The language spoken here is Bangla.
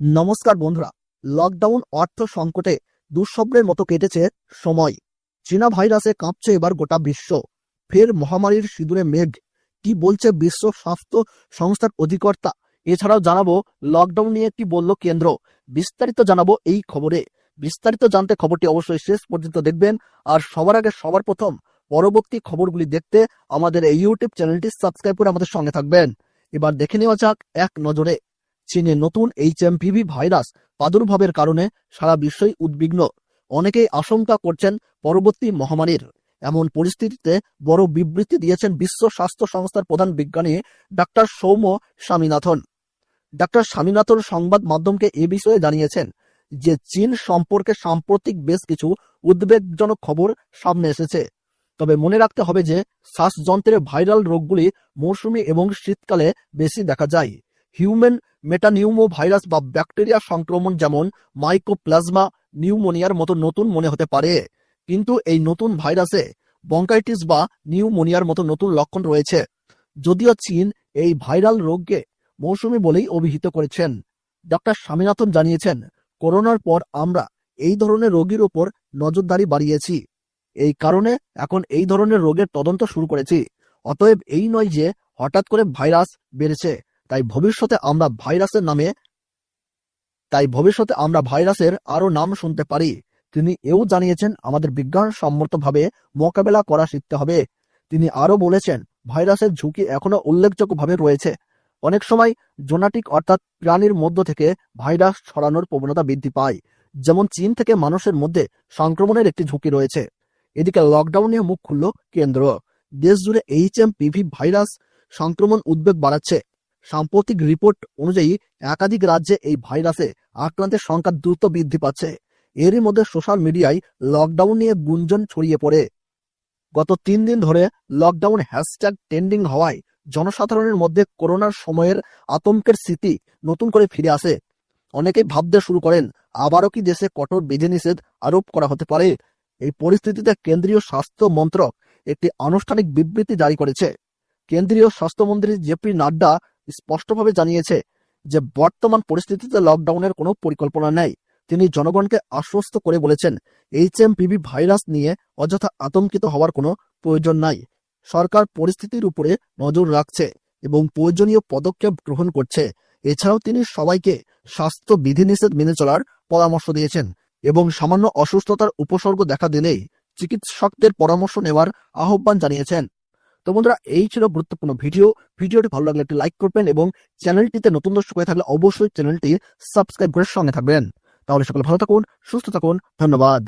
নমস্কার বন্ধুরা লকডাউন অর্থ সংকটে দুঃস্বপ্নের মতো কেটেছে সময়। চীনা ভাইরাসে কাঁপছে এবার গোটা বিশ্ব। ফের মহামারীর সিঁদুরে মেঘ। কি বলছে বিশ্ব স্বাস্থ্য সংস্থার অধিকর্তা? এছাড়াও জানাব লকডাউন নিয়ে কি বলল কেন্দ্র? বিস্তারিত জানাব এই খবরে। বিস্তারিত জানতে খবরটি অবশ্যই শেষ পর্যন্ত দেখবেন। আর সবার আগে সবার প্রথম পরবর্তী খবরগুলি দেখতে আমাদের এই ইউটিউব চ্যানেলটি সাবস্ক্রাইব করে আমাদের সঙ্গে থাকবেন। এবার দেখে নেওয়া যাক এক নজরে। চীনে নতুন এইচএমপিভি ভাইরাস প্রাদুর্ভাবের কারণে সারা বিশ্বই উদ্বিগ্ন। অনেকেই আশঙ্কা করছেন পরবর্তী মহামারীর। এমন পরিস্থিতিতে বড় বিবৃতি দিয়েছেন বিশ্ব স্বাস্থ্য সংস্থার প্রধান বিজ্ঞানী ডাক্তার সৌম্য স্বামীনাথন। ডাক্তার স্বামীনাথন সংবাদ মাধ্যমকে এ বিষয়ে জানিয়েছেন যে, চীন সম্পর্কে সাম্প্রতিক বেশ কিছু উদ্বেগজনক খবর সামনে এসেছে। তবে মনে রাখতে হবে যে শ্বাসযন্ত্রের ভাইরাল রোগগুলি মৌসুমি এবং শীতকালে বেশি দেখা যায়। হিউম্যান মেটানিউমো ভাইরাস বা ব্যাকটেরিয়া সংক্রমণ যেমন মাইকোপ্লাজমা, নিউমোনিয়ার মতো নতুন মনে হতে পারে। কিন্তু এই নতুন ভাইরাসে বঙ্কাইটিস বা নিউমোনিয়ার মতো নতুন লক্ষণ রয়েছে। যদিও চীন এই ভাইরাল রোগকে মৌসুমি বলেই অভিহিত করেছেন। ডক্টর স্বামীনাথন জানিয়েছেন, করোনার পর আমরা এই ধরনের রোগীর ওপর নজরদারি বাড়িয়েছি। এই কারণে এখন এই ধরনের রোগের তদন্ত শুরু করেছি। অতএব এই নয় যে হঠাৎ করে ভাইরাস বেড়েছে। তাই ভবিষ্যতে আমরা ভাইরাসের নামে, তাই ভবিষ্যতে আমরা ভাইরাসের আরও নাম শুনতে পারি। তিনি এও জানিয়েছেন, আমাদের বিজ্ঞানসম্মতভাবে মোকাবেলা করা শিখতে হবে। তিনি আরও বলেছেন, ভাইরাসের ঝুঁকি এখনও উল্লেখযোগ্যভাবে রয়েছে। অনেক সময় জোনাটিক অর্থাৎ প্রাণীর মধ্য থেকে ভাইরাস ছড়ানোর প্রবণতা বৃদ্ধি পায়। যেমন চীন থেকে মানুষের মধ্যে সংক্রমণের একটি ঝুঁকি রয়েছে। এদিকে লকডাউন নিয়ে মুখ খুলল কেন্দ্র। দেশ জুড়ে এইচ এম পিভি ভাইরাস সংক্রমণ উদ্বেগ বাড়াচ্ছে। সাম্প্রতিক রিপোর্ট অনুযায়ী একাধিক রাজ্যে এই ভাইরাসে আক্রান্তের সংখ্যা দ্রুত বৃদ্ধি পাচ্ছে। এরই মধ্যে সোশ্যাল মিডিয়ায় লকডাউন নিয়ে গুঞ্জন ছড়িয়ে পড়ে। গত তিন দিন ধরে লকডাউন হ্যাশট্যাগ ট্রেন্ডিং হওয়ায় জনসাধারণের মধ্যে করোনার সময়ের আতঙ্কের স্মৃতি নতুন করে ফিরে আসে। অনেকেই ভাবতে শুরু করেন, আবারও কি দেশে কঠোর বিধিনিষেধ আরোপ করা হতে পারে? এই পরিস্থিতিতে কেন্দ্রীয় স্বাস্থ্য মন্ত্রক একটি আনুষ্ঠানিক বিবৃতি জারি করেছে। কেন্দ্রীয় স্বাস্থ্যমন্ত্রী জেপি নাড্ডা স্পষ্টভাবে জানিয়েছে যে বর্তমান পরিস্থিতিতে লকডাউনের কোনো পরিকল্পনা নেই। তিনি জনগণকে আশ্বস্ত করে বলেছেন এইচ এম এইচএমপিভি ভাইরাস নিয়ে অযথা আতঙ্কিত হওয়ার কোনো প্রয়োজন নাই। সরকার পরিস্থিতির উপরে নজর রাখছে এবং প্রয়োজনীয় পদক্ষেপ গ্রহণ করছে। এছাড়াও তিনি সবাইকে স্বাস্থ্য বিধিনিষেধ মেনে চলার পরামর্শ দিয়েছেন এবং সামান্য অসুস্থতার উপসর্গ দেখা দিলেই চিকিৎসকদের পরামর্শ নেওয়ার আহ্বান জানিয়েছেন। তো বন্ধুরা, এই ছিল গুরুত্বপূর্ণ ভিডিও। ভিডিওটি ভালো লাগলে একটি লাইক করবেন এবং চ্যানেলটিতে নতুন দর্শক হয়ে থাকলে অবশ্যই চ্যানেলটি সাবস্ক্রাইব করে সঙ্গে থাকবেন। তাহলে সকলে ভালো থাকুন, সুস্থ থাকুন, ধন্যবাদ।